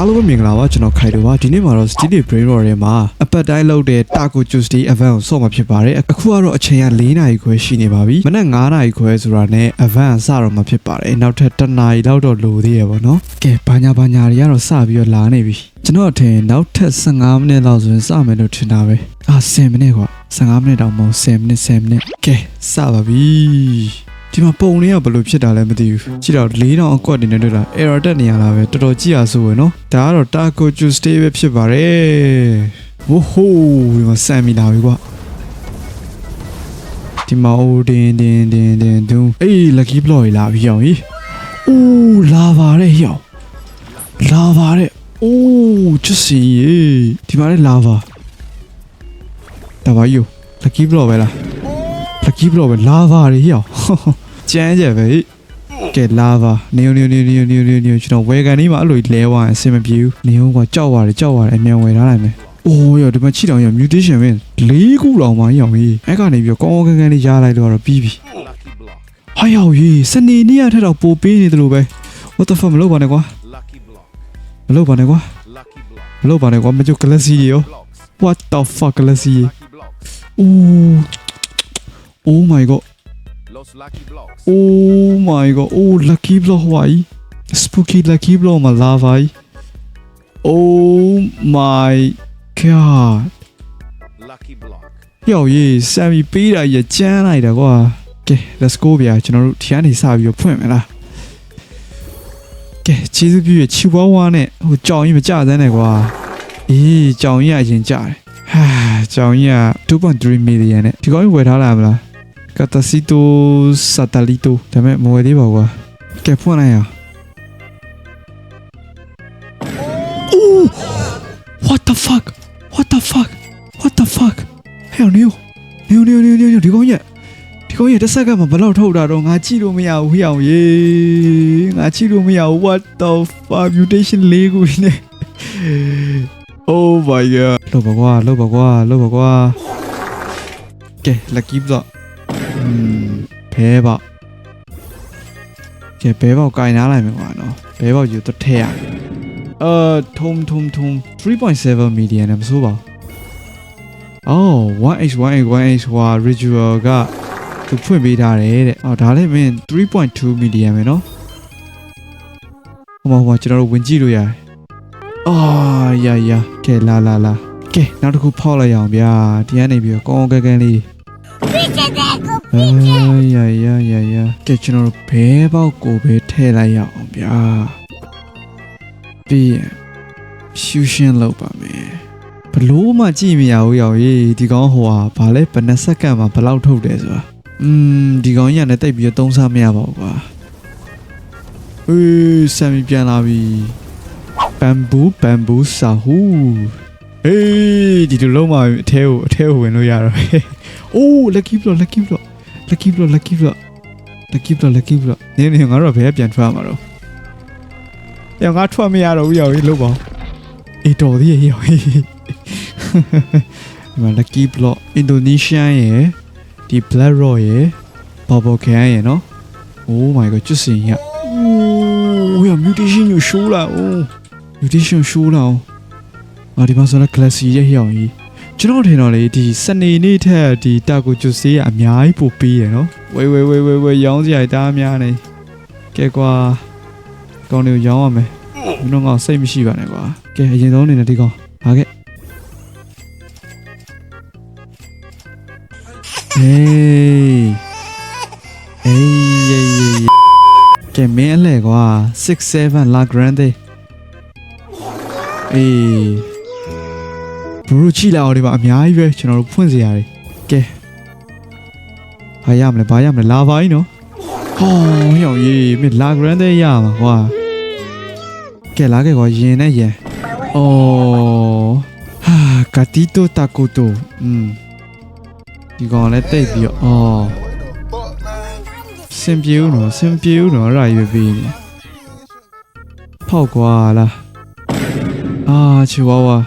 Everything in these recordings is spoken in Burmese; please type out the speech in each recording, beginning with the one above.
အားလုံးပဲမင်္ဂလာပါကျွန်တော်ခိုင်တိုပါဒီနေ့မှာတော့ Steely Brain Roll ထဲမှာအပတ်တိုင်းလုပ်တဲ့ Taco Tuesday event ကိုဆော့မှာဖြစ်ပါတယ်အခုကတော့အချိန်က4နာရီခွဲရှိနေပါပြီမနက်9နာရီခွဲဆိုတာနဲ့ event စတော့မှာဖြစ်ပါတယ်နောက်ထပ်1နာရီလောက်တော့လိုသေးရပါတော့ကဲဘာညာဘာညာတွေကတော့စပြီးတော့လာနေပြီကျွန်တော်အထင်နောက်ထပ်15မိနစ်လောက်ဆိုရင်စမယ်လို့ထင်တာပဲအာ10မိနစ်ကွာ15မိနစ်တောင်မဟုတ်10မိနစ်10မိနစ်ကဲစပါပြီ ဒီမှာပုံလေးကဘယ်လိုဖြစ်တာလဲမသိဘူးကြည့်တော့၄တောင်အကွက်တင်နေတွေ့လား error တက်နေရတာပဲတော်တော်ကြည့်ရဆိုရယ်နော်ဒါကတော့ Taco Tuesday ပဲဖြစ်ပါတယ်ဝိုးဟိုးဒီမှာဆမ်မီလာပြီကွာဒီမှာအိုးတင်းတင်းတင်းတင်းဒူးအေး lucky block ကြီးလာပြီရောင်ကြီးအိုးလာပါတယ်ရောင်လာပါတယ်အိုးချစ်စီရေဒီမှာလည်းလာပါဒါပါယူ lucky block ပဲလား lucky block ပဲလာပါတယ်ရောင်ကျန်းကြပဲဟိကဲလာပါနေနေနေနေနေနေနေကျွန်တော်ဝယ်ကန်လေးမှာအဲ့လိုလဲသွားရင်အဆင်မပြေဘူးနေဟုတ်ကကြောက်ရတယ်ကြောက်ရတယ်အမြန်ဝယ်ထားနိုင်မယ်အိုးရောဒီမှာချိတောင်ရော mutation ပဲ၄ခုလောက်မှရောင်ကြီးအဲ့ကနေပြီးကောင်းကောင်းကန်းကန်းလေးရားလိုက်တော့ပြီးပြီ Lucky block. ဟာရောက်ကြီးစနေနေ့ရက်ထက်တော့ပိုပေးနေတယ်လို့ပဲ what the fuck မလုပ်ပါနဲ့ကွာ Lucky block. မလုပ်ပါနဲ့ကွာ Lucky block. မလုပ်ပါနဲ့ကွာမကြုတ် galaxy တွေရော Blocks. what the fuck galaxy တွေ Lucky blocks. Oh oh my god Los lucky blocks. oh my god oh lucky block ဟွာကြီး spooky lucky block မှာလာပါကြီး oh my god Lucky block. ရောက်ရေးဆမ်မီပေးတာကြီးကျန်းလိုက်တာကွာကဲ let's go ဗျာကျွန်တော်တို့ဒီကနေစပြီးတော့ဖွင့်မယ်လားကဲကျေးဇူးပြုရချီဝါဝါနဲ့ဟိုကြောင်ကြီးမကြစမ်းနဲ့ကွာအေးကြောင်ကြီးကအရင်ကြတယ်ဟာကြောင်ကြီးက2.3 million နဲ့ဒီကောင်ကြီးဝယ်ထားလာမလား ကတာစီတိုစတာလီတိုဒါပေမဲ့မဝယ်သေးပါဘူးကွာကဲဖွင့်လိုက်ရအောင် Ooh! What the fuck? What the fuck? What the fuck? Hell no. No no no no no ဒီကောင်ကြီးဒီကောင်ကြီးတစ်စက္ကန့်မှာဘယ်လောက်ထုတ်တာတော့ငါကြည့်လို့မရဘူးဟိအောင်ရေငါကြည့်လို့မရဘူး what the fuck mutation လေးခုနဲ့ Oh my god လောက်ပါကွာလောက်ပါကွာလောက်ပါကွာကဲ ဘဲပေါက်ကဲဘဲပေါက်ကင်နားလိုက်မယ်ကွာနော်ဘဲပေါက်ယူတော့ထဲရအာထုံထုံထုံ3.7 million နဲ့မဆိုးပါဘူး Oh 1H 1H 1H ဟွာ ritual ကသူဖွင့်ပေးထားတယ်တဲ့။အော်ဒါလည်းမင်း3.2 million ပဲနော်။ဟိုမှာဟိုမှာကျွန်တော်တို့ဝင်ကြည့်လို့ရတယ်။အာရရကဲလာလာလာကဲနောက်တစ်ခုဖောက်လိုက်အောင်ဗျာ။ဒီကနေပြီးတော့ကောင်းကောင်းကန်းကန်းလေး အာရရရရကဲကျွန်တော်တို့ဘဲပေါက်ကိုပဲထည့်လိုက်ရအောင်ဗျာ။ပြီးရင်ရှူရှင်းလုပ်ပါမယ်။ဘလို့မှကြည့်မရဘူးရောက်ရေးဒီကောင်ဟိုဟာဘာလဲဘယ်နှစ်စက္ကန့်မှာဘယ်လောက်ထုတ်တယ်ဆိုတာอืมဒီကောင်ကြီးကလည်းတိတ်ပြီးတော့သုံးစားမရပါဘူးကွာအေးဆမ်မီပြန်လာပြီဘမ်ဘူဘမ်ဘူစာဟူအေးဒီလိုလုံးမအထဲကိုအထဲကိုဝင်လို့ရတော့အိုး lucky block lucky block lucky block lucky block lucky block lucky block နေနေငါတို့ကဘယ်ပြန်ထွက်မှာတော့ရောငါထွက်မရတော့ဘူးရောက်ရေးလို့ပါအေးတော်သေးရဲ့ရောက်ရေးဒီမှာ lucky block Indonesia ရယ်ဒီ black rock ရယ် bubble can ရယ်နော် oh my god ကျွတ်စင်ရ oh ရ mutation ကို show လာ oh mutation show လာအောင်အာဒီမှာဆိုတော့ classy ရဲ့ဟျောင်းကြီး ကျွန်တော်ထင်တော့လေဒီစနေနေ့ထက်ဒီတာကိုကျွတ်စေးကအများကြီးပိုပေးရယ်နော်ဝေးဝေးဝေးဝေးဝေးရောင်းစရာတားများနေကဲကွာကောင်းတွေကိုရောင်းရမယ်မင်းတို့ကစိတ်မရှိပါနဲ့ကွာကဲအရင်ဆုံးအနေနဲ့ဒီကောင်ဟာခဲ့ Hey. Hey, yeah, yeah, yeah. ကဲမင်းအလဲကွာ67 La Grande အေး ဘရူချီလာအောင်ဒီမှာအများကြီးပဲကျွန်တော်တို့ဖွင့်စီရတယ်ကဲဘာရမလဲဘာရမလဲလာပါ E နော်ဟောဟောရေးမင်း La Grande ရမှာကွာကဲလာခဲ့ကွာရင်နဲ့ရင်အော်ဟာကတီတိုတာကိုတိုอืม ဒီကောင်လည်းတိတ်ပြီးတော့အော်စင်ပြေဦးနော်စင်ပြေဦးနော်အဲ့ဒါရွေးပြီးနေဖောက်ကွာလားအာချီဝါဝါ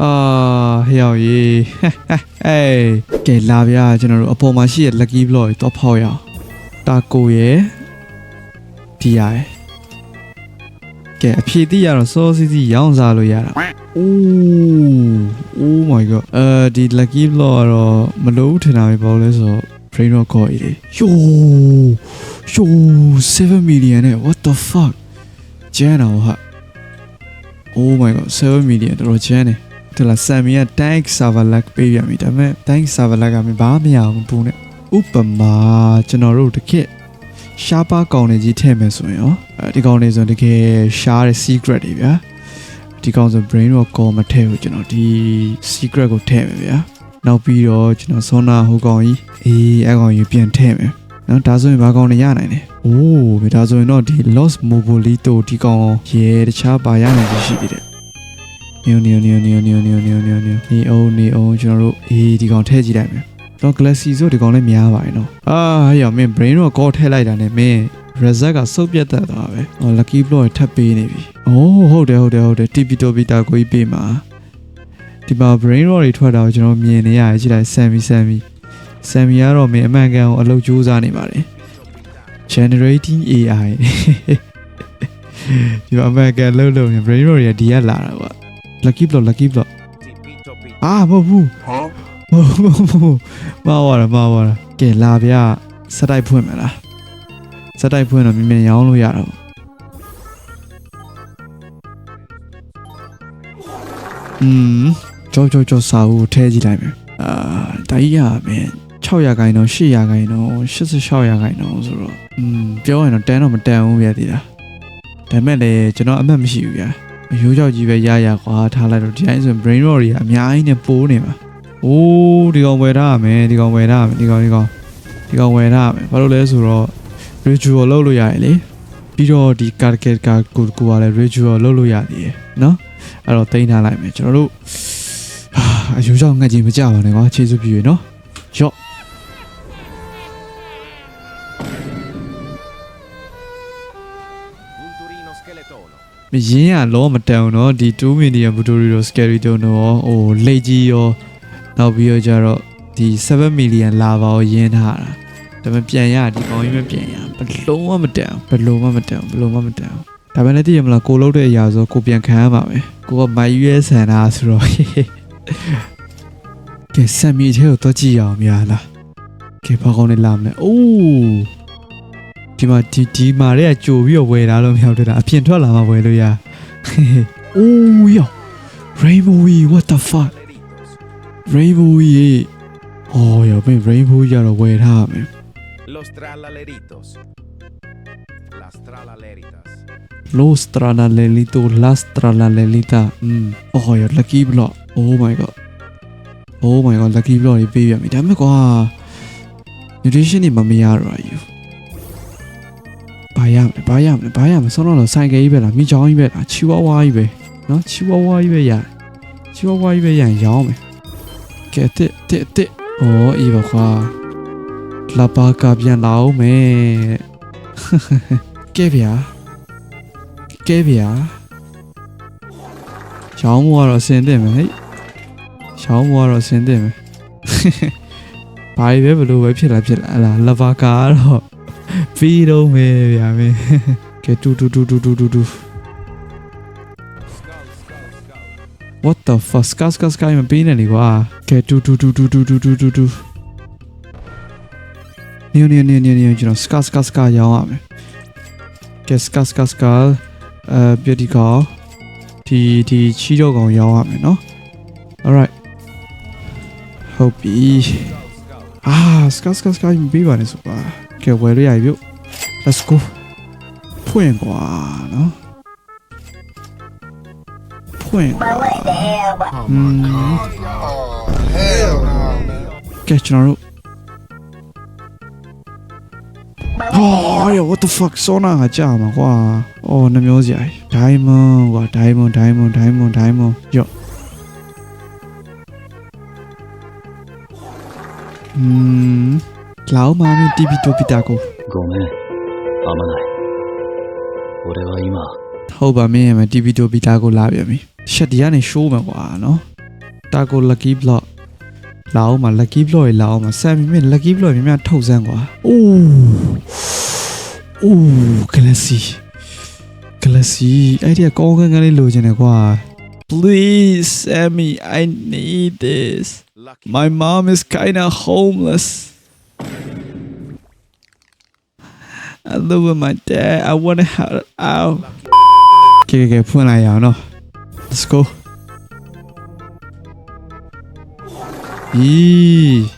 အာဟေ့ရောက်ရေးအေးကဲလာဗျာကျွန်တော်တို့အပေါ်မှာရှိတဲ့ lucky block တွေတော့ဖောက်ရအောင်တာကိုရယ်ဒီရယ်ကကဲအဖြေတိရတော့စောစီစီရောင်းစားလို့ရတာအိုး oh my god အဲဒီ lucky block ကတော့မလို့ထင်တာပဲပေါ့လဲဆိုတော့ brain rock ခေါ်ရည်ယိုယို7 million နဲ့ what the fuck ကျန်တော့ဟာ oh my god 7 million တော်တော်ကျန်တယ် ဒီလားဆမ်မီက tank server lag ပေးရပြီဒါပေမဲ့ tank server lag ကမဘာမရဘူးပူနဲ့ဥပမာကျွန်တော်တို့တစ်ခေတ်ရှားပါကောင်တွေကြီးထည့်မယ်ဆိုရင်ရောအဲဒီကောင်တွေဆိုရင်တကယ်ရှားတဲ့ secret တွေဗျာဒီကောင်ဆို brain rock ကောမထည့်ဘူးကျွန်တော်ဒီ secret ကိုထည့်မယ်ဗျာနောက်ပြီးတော့ကျွန်တော်ဆောနာဟိုကောင်ကြီးအေးအကောင်ကြီးပြန်ထည့်မယ်နော်ဒါဆိုရင်ဘာကောင်တွေရနိုင်လဲ။အိုးဒါဆိုရင်တော့ဒီ Lost Mobolito ဒီကောင်ရဲတခြားပါရနိုင်ရရှိသေးတယ်။ နေနေနေနေနေနေနေနေနေနေအောင်နေအောင်ကျွန်တော်တို့အေးဒီကောင်ထည့်ကြည့်လိုက်မယ်။တော့ Galaxy ဆိုဒီကောင်လည်းများပါတယ်နော်။အာဟဲ့ရမင်း brain တော့ call ထည့်လိုက်တာနဲ့မင်း result ကစုပ်ပြတ်တတ်သွားပဲ။ဟော lucky block ထပ်ပေးနေပြီ။အိုးဟုတ်တယ်ဟုတ်တယ်ဟုတ်တယ် TP တိုပီတာကိုကြီးပေးမှာ။ဒီမှာ brain rot တွေထွက်တာကိုကျွန်တော်မြင်နေရတယ်ကြည့်လိုက် Sammy Sammy Sammy ကတော့မင်းအမှန်ကန်ကိုအလုပ်ကြိုးစားနေပါတယ် generating AI ဒီမှာအမှန်ကန်လှုပ်လှုပ်နေ brain rot တွေကဒီကလာတာကွာ lucky block lucky block Tipito pito. အာမဟုတ်ဘူးမဟုတ်ဘူးမဟုတ်ဘူးမှားသွားတာမှားသွားတာကဲလာဗျာစက်တိုက်ဖွင့်မလားစက်တိုက်ဖွင့်တော့မြင်မြင်ရောင်းလို့ရတာပေါ့อืมကြောကြောကြောစာအုပ်ကိုထည့်ကြည့်လိုက်မယ်အာဒါကြီးရမယ်6ရာခိုင်နှုန်း8ရာခိုင်နှုန်း86ရာခိုင်နှုန်းဆိုတော့อืมပြောရင်တော့တန်းတော့မတန်ဘူးဗျာဒီလားဒါပေမဲ့လည်းကျွန်တော်အမှတ်မရှိဘူးဗျာ အရိုးကြောက်ကြီးပဲရရကွာထားလိုက်တော့ဒီတိုင်းဆိုရင် brain rot တွေကအများကြီးနဲ့ပိုးနေမှာအိုးဒီကောင်ဝယ်ထားရမယ်ဒီကောင်ဝယ်ထားရမယ်ဒီကောင်ဒီကောင်ဒီကောင်ဝယ်ထားရမယ်ဘာလို့လဲဆိုတော့ ritual လုပ်လို့ရတယ်လေပြီးတော့ဒီ card card ကကိုကိုကလည်း ritual လုပ်လို့ရသေးတယ်နော်အဲ့တော့တင်ထားလိုက်မယ်ကျွန်တော်တို့ဟာအရိုးကြောက်ငတ်ကြီးမကြပါနဲ့ကွာခြေစွပ်ပြည့်ရနော် မရင်းရလောမတန်တော့ဒီ2 million butori တို့ scary တို့တော့ဟိုလိတ်ကြီးရောနောက်ပြီးတော့ကြတော့ဒီ7 million လာပါကိုရင်းထားတာဒါပေမဲ့ပြန်ရဒီကောင်ကြီးမပြန်ရဘလုံးဝမတန်ဘလုံးဝမတန်ဘလုံးဝမတန်ဒါပေမဲ့လည်းသိရမလားကိုလောက်တဲ့အရာဆိုကိုပြန်ခံရမှာပဲကိုကမိုင်ရွေးဆန်တာဆိုတော့ကဲဆံမီထဲကိုတော့ကြည့်ရအောင်များလားကဲဘာကောင်းနေလာမလဲအိုး ဒီမှာဒီဒီမှာတဲ့ကြိုပြီးတော့ဝယ်လာလို့မရဘူးတဲ့တာအပြင်ထွက်လာမှဝယ်လို့ရ။အိုးယော Rainbow what the fuck Leritos. Rainbow ရေဟောယောမင်း Rainbow ရတော့ဝယ်ထားရမယ် Los tralaleritos. Las tralaleritas. Los Strana Lelito Las Strana Lelita อืมအော်ယော lucky block oh my god oh my god lucky block တွေပေးရမယ်ဒါပေမဲ့ကွာ nutrition တွေမမရတော့ဘူး ဘာရမလဲဘာရမလဲဘာရမလဲဆောင်းတော့ဆိုင်ကယ်ကြီးပဲလားမိချောင်းကြီးပဲလားချီဝါဝါကြီးပဲနော်ချီဝါဝါကြီးပဲရချီဝါဝါကြီးပဲရရင်ရောင်းမယ်ကဲတစ်တစ်တစ်ဩအေးပါခွာလာပါကပြန်လာအောင်မယ်ကဲဗျာကဲဗျာရောင်းမကတော့အစင်တင်မယ်ဟဲ့ရောင်းမကတော့အစင်တင်မယ်ဘာကြီးပဲဘလို့ပဲဖြစ်လာဖြစ်လာဟလာလဘာကာကတော့ ပြီးတော့မယ်ဗျာမင်းကဲတူတူတူတူတူတူတူ Skull, skull, skull. what the fuck skas skas skas မပေးနဲ့လေကွာကဲတူတူတူတူတူတူတူတူတူနေနေနေနေနေကျွန်တော် skas skas skas ရောင်းရမယ်ကဲ skas skas skas အဲပြတိကောဒီဒီချီတော့ကောင်ရောင်းရမယ်နော် alright ဟုတ်ပြီ Skull, skull. အာ skas skas skas မပေးပါနဲ့ဆိုပါ ကဲဝယ်ရရပြီ let's go ဖွင့်ကွာနော်ဖွင့်ကွာอืม Hell no, man. ကဲကျွန်တော်တို့ဟောရ what the fuck ဆောနာကကြာမှာကွာအော်နှမျိုးစရာ diamond ကွာ diamond diamond diamond diamond ယော့ อืมလောင်းမာမီတီပီတိုပီတာကို ごめん、あまない。俺は今、 ဟုတ်ပါမင်းရမယ်တီပီတိုပီတာကိုလာပြန်ပြီရှက်ဒီကနေ show မှာကွာနော်တာကို lucky block လာအောင်မှာ lucky block ရေလာအောင်မှာဆမ်မီမင်း lucky block များများထုတ်စမ်းကွာအိုးအိုး galaxy Galaxy အဲ့ဒီကကောင်းကန်းကန်းလေးလိုချင်တယ်ကွာ Please Sammy I need this Lucky. My mom is kind of homeless I live with my dad. I want to have out. Okay, okay, put an eye. No. Let's go. Yee.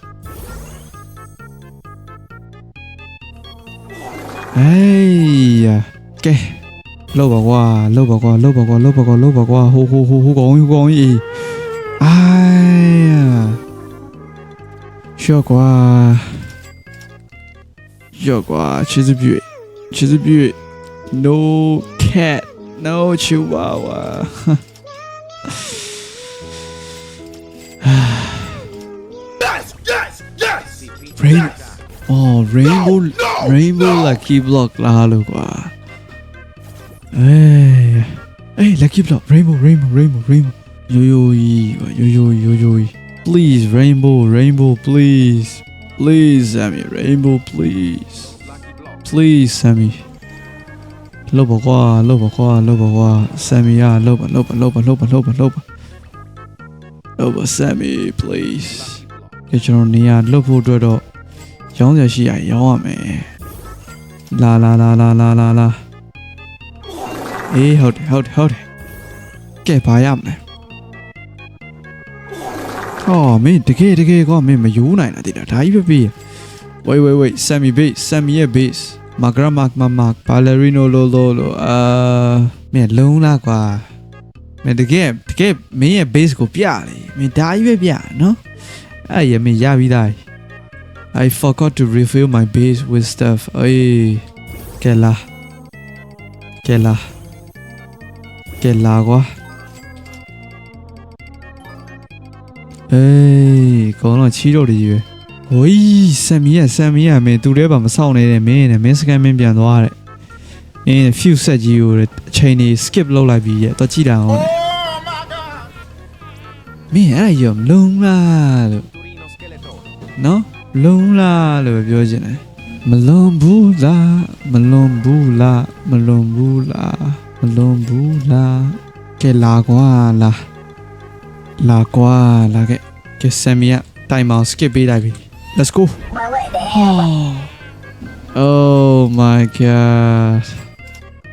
Hey. Okay. Lâu bà qua, lâu bà qua, lâu bà qua, lâu bà qua, lâu bà qua. hú hú hú hú gọi, hú gọi gì? Ai à. Sure quá. ကြော့ကွာချစ်စပြွေချစ်စပြွေ no cat no. Chihuahua oh rainbow rainbow lucky block လာလို့ကွာအေးအေး lucky block rainbow rainbow rainbow rainbow ယိုယိုကြီးကွာယိုယိုယိုယို please rainbow rainbow please please Sammy rainbow please Lucky block. please Sammy လောက်ပါကွာလောက်ပါကွာလောက်ပါကွာ Sammy ရလောက်ပါလောက်ပါလောက်ပါလောက်ပါလောက်ပါလောက်ပါလောက်ပါ Sammy please Lucky block. ကဲကျွန်တော်နေရလှုပ်ဖို့အတွက်တော့ရောင်းရရှိရရောင်းရမယ်လာလာလာလာလာလာလာအေးဟုတ်တယ်ဟုတ်တယ်ဟုတ်တယ်ကဲဘာရမလဲ အော်မင်းတကယ်တကယ်ကောမင်းမယူနိုင်တာတိတာဒါကြီးပဲပြီး wait wait wait semi base semi ရဲ့ base magra mark mark ballerino lo lo lo အာမင်းလုံးလားကွာမင်းတကယ်တကယ်မင်းရဲ့ base ကိုပြလေမင်းဒါကြီးပဲပြနော်အဲ့ရမင်းရပြီးသား I forgot to refill my base with stuff အေးကဲလာကဲလာကဲလာကွာ အေးကောင်းတော့ချီတော့တယ်ကြီးပဲဟိုးဆမ်မီရဆမ်မီရမင်းသူတည်းပါမဆောက်နေတဲ့မင်းနဲ့မင်းစကန်မင်းပြန်သွားတဲ့အင်း few set ကြီးကိုအချိန်ကြီး skip လုပ်လိုက်ပြီးရဲ့တော့ကြည့်တာအောင် Oh my god! မင်းအဲ့ဒါရောမလုံးလားလို့ Turino scheletone. နော်လုံးလားလို့ပြောချင်တယ်မလွန်ဘူးလားမလွန်ဘူးလားမလွန်ဘူးလားမလွန်ဘူးလားကဲလာကွာလာ လာကွာလာခဲ့ကဲဆမ်မီကတိုင်မောင် skip ပေးလိုက်ပြီ let's go oh my god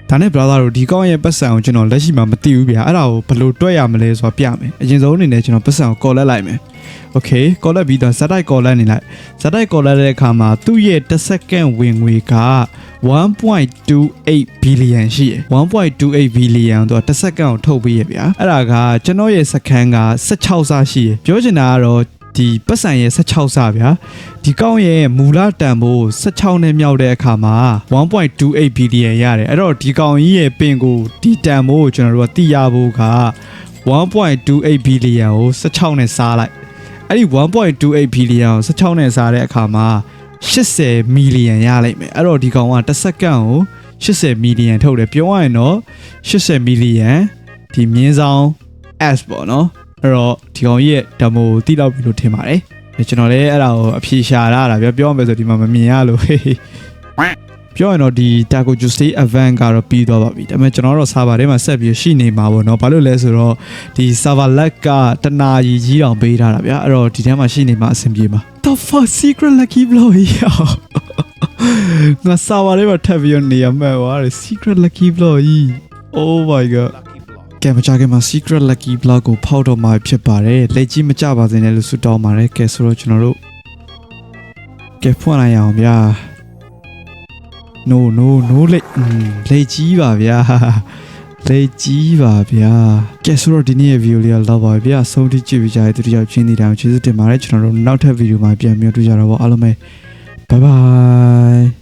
ဒါနဲ့ brother တို့ဒီကောင်းရဲ့ပတ်စံကိုကျွန်တော်လက်ရှိမှာမသိဘူးဗျာအဲ့ဒါကိုဘယ်လိုတွက်ရမလဲဆိုတာပြမယ်အရင်ဆုံးအနေနဲ့ကျွန်တော်ပတ်စံကို call လက်လိုက်မယ် okay call လက်ပြီးတော့ဇက်တိုက် call လက်နေလိုက်ဇက်တိုက် call လက်တဲ့အခါမှာသူ့ရဲ့တစ်စက္ကန့်ဝင်ငွေက 1.28 billion ရှိရယ်1.28 billion တော့တစ်စက္ကန့်ကိုထုတ်ပေးရဗျာအဲ့ဒါကကျွန်တော်ရဲ့စက္ကန့်က16ဆရှိရယ်ပြောချင်တာကတော့ဒီပတ်စံရဲ့16ဆဗျာဒီကောင်းရဲ့မူလတန်ဖိုး16နဲ့မြောက်တဲ့အခါမှာ1.28 billion ရတယ်အဲ့တော့ဒီကောင်ကြီးရဲ့ပင်ကိုဒီတန်ဖိုးကိုကျွန်တော်တို့ကသိရဖို့က1.28 billion ကို16နဲ့စားလိုက်အဲ့ဒီ1.28 billion ကို16နဲ့စားတဲ့အခါမှာ 80 million ရလိုက်မယ်အဲ့တော့ဒီကောင်ကတစ်စက္ကန့်ကို80 million ထုတ်တယ်ပြောရရင်တော့80 million ဒီမြင်းဆောင် S ပေါ့နော်အဲ့တော့ဒီကောင်ကြီးရဲ့ demo ကိုတိတော့ပြီလို့ထင်ပါတယ်အဲကျွန်တော်လည်းအဲ့ဒါကိုအဖြေရှာရတာပြောပြောရမယ်ဆိုဒီမှာမမြင်ရလို့ဟေးဟေး ပြောရင်တော့ဒီ Taco Juice event ကတော့ပြီးသွားပါပြီဒါပေမဲ့ကျွန်တော်တို့ server ထဲမှာဆက်ပြီးရှိနေမှာပေါ့နော်ဘာလို့လဲဆိုတော့ဒီ server lag ကတနာရီကြီးတောင်ပေးထားတာဗျာအဲ့တော့ဒီထဲမှာရှိနေမှာအဆင်ပြေမှာ The fuck secret lucky blow ရောငါ server ထဲမှာထပ်ပြီးတော့နေရမှာပါ secret lucky blow ကြီး Oh my god Lucky block. ကဲမကြခင်မှာ secret lucky block ကိုဖောက်တော့မှာဖြစ်ပါတယ်လက်ကြီးမကြပါစေနဲ့လို့ဆုတောင်းပါတယ်ကဲဆိုတော့ကျွန်တော်တို့ကဲဖွင့်လိုက်ရအောင်ဗျာ no no no လက်อืมလက်ကြီးပါဗျာလက်ကြီးပါဗျာကဲဆိုတော့ဒီနေ့ရဲ့ view လေးကလောက်ပါပြီဗျာဆုံးထိကြည့်ပြီးကြတဲ့သူတို့ယောက်ချင်းနေတိုင်းကျေးဇူးတင်ပါတယ်ကျွန်တော်တို့နောက်ထပ် video မှာပြန်ပြီးတွေ့ကြတော့ဗောအားလုံးပဲ bye bye